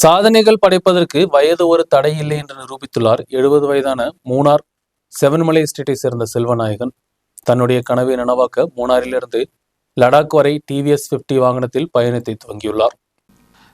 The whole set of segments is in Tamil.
சாதனைகள் படைப்பதற்கு வயது ஒரு தடை இல்லை என்று நிரூபித்துள்ளார் எழுபது வயதான மூணார் செவன்மலை எஸ்டேட்டை சேர்ந்த செல்வநாயகன். தன்னுடைய கனவை நனவாக்க மூணாரிலிருந்து லடாக் வரை டிவிஎஸ் 50 வாகனத்தில் பயணத்தை துவங்கியுள்ளார்.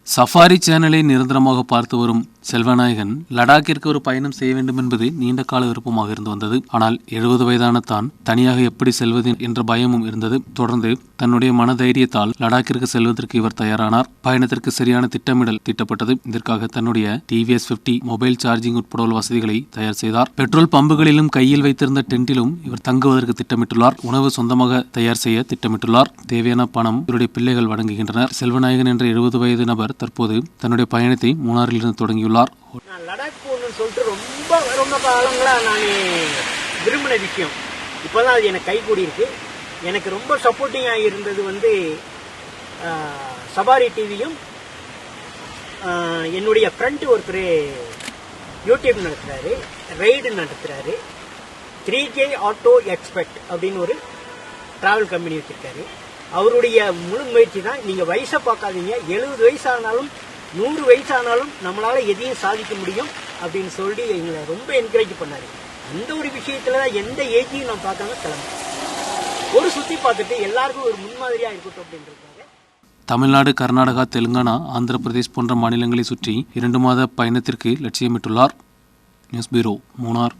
சஃபாரி சேனலை நிரந்தரமாக பார்த்து வரும் செல்வநாயகன் லடாக்கிற்கு ஒரு பயணம் செய்ய வேண்டும் என்பது நீண்ட கால விருப்பமாக இருந்து வந்தது. ஆனால் எழுபது வயதான தான் தனியாக எப்படி செல்வது என்ற பயமும் இருந்தது. தொடர்ந்து தன்னுடைய மன தைரியத்தால் லடாக்கிற்கு செல்வதற்கு இவர் தயாரானார். பயணத்திற்கு சரியான திட்டமிடல் திட்டப்பட்டது. இதற்காக தன்னுடைய டிவிஎஸ் 50 மொபைல் சார்ஜிங் உட்பட உள்ள வசதிகளை தயார் செய்தார். பெட்ரோல் பம்புகளிலும் கையில் வைத்திருந்த டென்ட்டிலும் இவர் தங்குவதற்கு திட்டமிட்டுள்ளார். உணவு சொந்தமாக தயார் செய்ய திட்டமிட்டுள்ளார். தேவையான பணம் இவருடைய பிள்ளைகள் வழங்குகின்றனர். செல்வநாயகன் என்ற எழுபது வயது நபர் தற்போது தன்னுடைய பயணத்தை மூணாறிலிருந்து தொடங்கியுள்ளார். நான் லடாக் போகணும்னு சொல்லிட்டு ரொம்ப ரொம்ப காலங்களாக நான் விரும்பின விஷயம். இப்போ தான் அது எனக்கு கைகூடி இருக்கு எனக்கு ரொம்ப சப்போர்ட்டிங்காக இருந்தது வந்து சபாரி டிவியும் என்னுடைய ஃப்ரெண்டு ஒருத்தர் யூடியூப் நடத்துகிறாரு ரைடு நடத்துகிறாரு த்ரீ கே ஆட்டோ எக்ஸ்பெக்ட் அப்படின்னு ஒரு ட்ராவல் கம்பெனி வச்சுருக்காரு. அவருடைய முழு முயற்சி தான் நீங்கள் வயசை பார்க்காதீங்க எழுபது வயசானாலும் நூறு வயசானாலும் நம்மளால் எதையும் சாதிக்க முடியும் அப்படின்னு சொல்லி எங்களை ரொம்ப என்கரேஜ் பண்ணார். அந்த ஒரு விஷயத்தில் தான் எந்த ஏஜையும் நான் பார்க்காம கிளம்பு ஒரு சுற்றி பார்த்துட்டு எல்லாருக்கும் ஒரு முன்மாதிரியாக இருக்கட்டும் அப்படின்றது தமிழ்நாடு கர்நாடகா தெலுங்கானா ஆந்திர பிரதேஷ் போன்ற மாநிலங்களை சுற்றி இரண்டு மாத பயணத்திற்கு லட்சியமிட்டுள்ளார். நியூஸ் பீரோ மூணார்.